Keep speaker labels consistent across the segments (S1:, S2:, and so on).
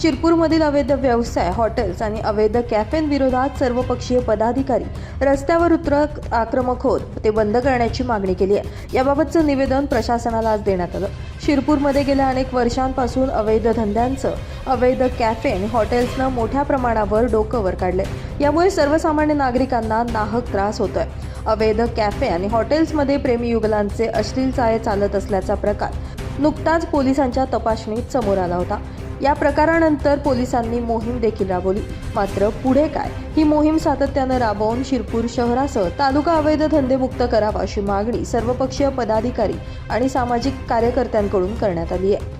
S1: शिरपूरमधील अवैध व्यवसाय हॉटेल्स आणि अवैध कॅफेंविरोधात सर्वपक्षीय पदाधिकारी रस्त्यावर उतरत आक्रमक होत ते बंद करण्याची मागणी केली आहे. याबाबतचं निवेदन प्रशासनाला आज देण्यात आलं. शिरपूरमध्ये गेल्या अनेक वर्षांपासून अवैध धंद्यांचं अवैध कॅफे आणि हॉटेल्सनं मोठ्या प्रमाणावर डोकं वर काढले यामुळे सर्वसामान्य नागरिकांना नाहक त्रास होतोय. अवैध कॅफे आणि हॉटेल्समध्ये प्रेमीयुगलांचे अश्लील चाळे चालत असल्याचा प्रकार नुकताच पोलिसांच्या तपासणीत समोर आला होता. या प्रकारानंतर पोलिसांनी मोहीम देखील राबवली. मात्र पुढे काय? ही मोहीम सातत्यानं राबवून शिरपूर शहरासह तालुका अवैध धंदेमुक्त करावा अशी मागणी सर्वपक्षीय पदाधिकारी आणि सामाजिक कार्यकर्त्यांकडून करण्यात आली आहे.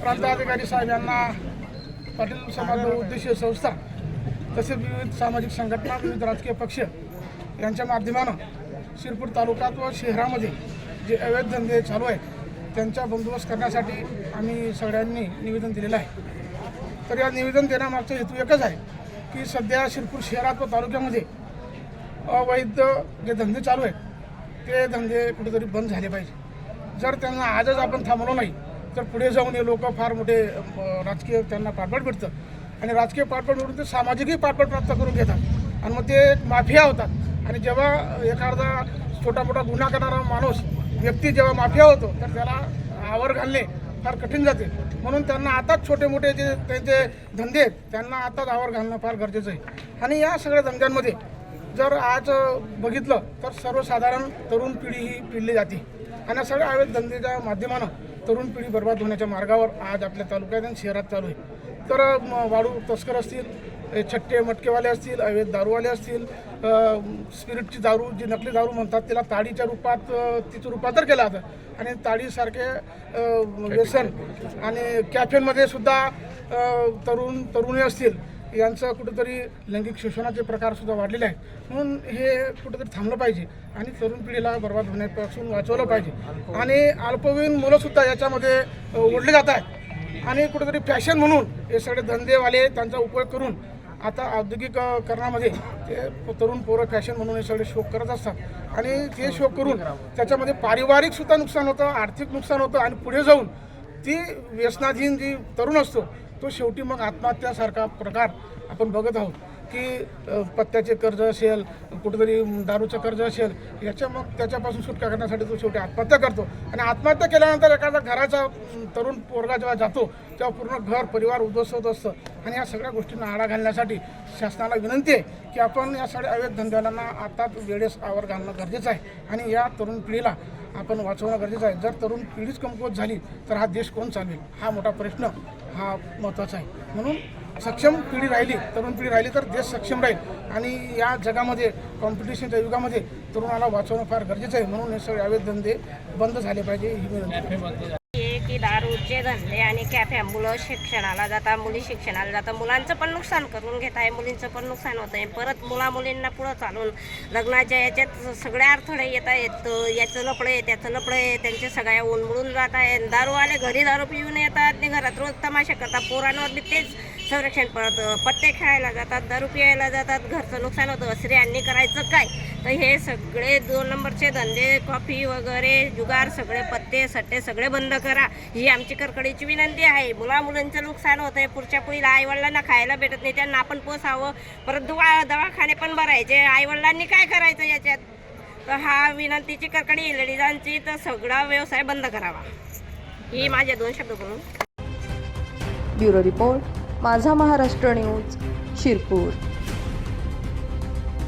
S2: प्रांताधिकारी साहेब यांना पाटील समाज उद्देशीय संस्था तसेच विविध सामाजिक संघटना विविध राजकीय पक्ष यांच्या माध्यमानं शिरपूर तालुक्यात व शहरामध्ये जे अवैध धंदे चालू आहेत त्यांचा बंदोबस्त करण्यासाठी आम्ही सगळ्यांनी निवेदन दिलेलं आहे. तर या निवेदन देण्यामागचा हेतू एकच आहे की सध्या शिरपूर शहरात व तालुक्यामध्ये अवैध जे धंदे चालू आहेत ते धंदे कुठेतरी बंद झाले पाहिजे. जर त्यांना आजच आपण थांबलो नाही तर पुढे जाऊन हे लोक फार मोठे राजकीय त्यांना पाठबळ भेटतं. आणि राजकीय पाठबळ मिळून ते सामाजिकही पाठबळ प्राप्त करून घेतात. आणि मग ते माफिया होतात. आणि जेव्हा एखादा छोटा मोठा गुन्हा करणारा माणूस व्यक्ती जेव्हा माफिया होतो तर त्याला आवर घालणे फार कठीण जाते. म्हणून त्यांना आताच छोटे मोठे जे त्यांचे धंदे आहेत त्यांना आताच आवर घालणं फार गरजेचं आहे. आणि या सगळ्या धंद्यांमध्ये जर आज बघितलं तर सर्वसाधारण तरुण पिढी ही पिळली जाते. आणि या सगळ्या आयुर्वेद धंदेच्या माध्यमानं तरुण पिढी बर्बाद होण्याच्या मार्गावर आज आपल्या तालुक्यात आणि शहरात चालू आहे. तर वाळू तस्कर असतील छट्टे मटकेवाले असतील अवैध दारूवाले असतील स्पिरिटची दारू जी नकली दारू म्हणतात त्याला ताडीच्या रूपात तिचं रूपांतर केलं जातं. आणि ताडीसारखे व्यसन आणि कॅफेमध्ये सुद्धा तरुण तरुणी असतील यांचं कुठेतरी लैंगिक शोषणाचे प्रकारसुद्धा वाढलेले आहेत. म्हणून हे कुठेतरी थांबलं पाहिजे आणि तरुण पिढीला बर्बाद होण्यापासून वाचवलं पाहिजे. आणि अल्पवयीन मुलंसुद्धा याच्यामध्ये ओढले जात आहेत. आणि कुठेतरी फॅशन म्हणून हे सगळे धंदेवाले त्यांचा उपयोग करून आता औद्योगिकरणामध्ये ते तरुण पोरं फॅशन म्हणून हे सगळे शोक करत असतात. आणि ते शोक करून त्याच्यामध्ये पारिवारिक सुद्धा नुकसान होतं आर्थिक नुकसान होतं आणि पुढे जाऊन ती व्यसनाधीन जी तरुण असतो तो शेवटी मग आत्महत्यासारखा प्रकार आपण बघत आहोत. की पत्त्याचे कर्ज असेल कुठेतरी दारूचं कर्ज असेल याच्या मग त्याच्यापासून सुटका करण्यासाठी तो शेवटी आत्महत्या करतो. आणि आत्महत्या केल्यानंतर एखादा घराचा तरुण पोरगा जेव्हा जातो तेव्हा पूर्ण घर परिवार उद्ध्वस्त होत असतं. आणि या सगळ्या गोष्टींना आळा घालण्यासाठी शासनाला विनंती आहे की आपण या सगळ्या अवैध धंद्याला आता वेळेस आवर घालणं गरजेचं आहे. आणि या तरुण पिढीला आपण वाचवणं गरजेचं आहे. जर तरुण पिढीच कमकुवत झाली तर हा देश कोण चालवेल? हा मोठा प्रश्न हा महत्त्वाचा आहे. म्हणून सक्षम पिढी राहिली तरुण पिढी राहिली तर देश सक्षम राहील. आणि या जगामध्ये कॉम्पिटिशनच्या युगामध्ये तरुणाला वाचवणं फार गरजेचं आहे. म्हणून हे सगळे अवैध धंदे बंद झाले पाहिजे ही विनंती
S3: दारूचे धंदे आणि कॅफ्या मुलं शिक्षणाला जातात मुली शिक्षणाला जातात मुलांचं पण नुकसान करून घेत आहे मुलींचं पण नुकसान होत आहे. परत मुला मुलींना पुढं चालून लग्नाच्या याच्यात सगळे अडथळे येत आहेत. याचं लपडे त्याचं लपडे त्यांचे सगळ्या उलमुळून जात आहे दारूवाले घरी दारू पिऊन येतात ते घरात रोज तमाशा करतात पोरांवर बी तेच संरक्षण पडतं पत्ते खेळायला जातात दारू पियायला जातात घरचं नुकसान होतं स्त्रियांनी करायचं काय? तर हे सगळे दोन नंबरचे धंदे कॉफी वगैरे जुगार सगळे पत्ते सट्टे सगळे बंद करा. ही आमची करकडीची विनंती आहे. मुला मुलांचं नुकसान होतं आहे पुढच्या पुढील आईवडिलांना खायला भेटत नाही त्यांना आपण पोसावं. परत दुवा दवाखाने पण भरायचे आईवडिलांनी काय करायचं याच्यात? तर हा विनंतीची करकडी लेडीजांची तर सगळा व्यवसाय बंद करावा. ही माझ्या दोन शब्द बोलून.
S1: Bureau report. Majha Maharashtra news Shirpur.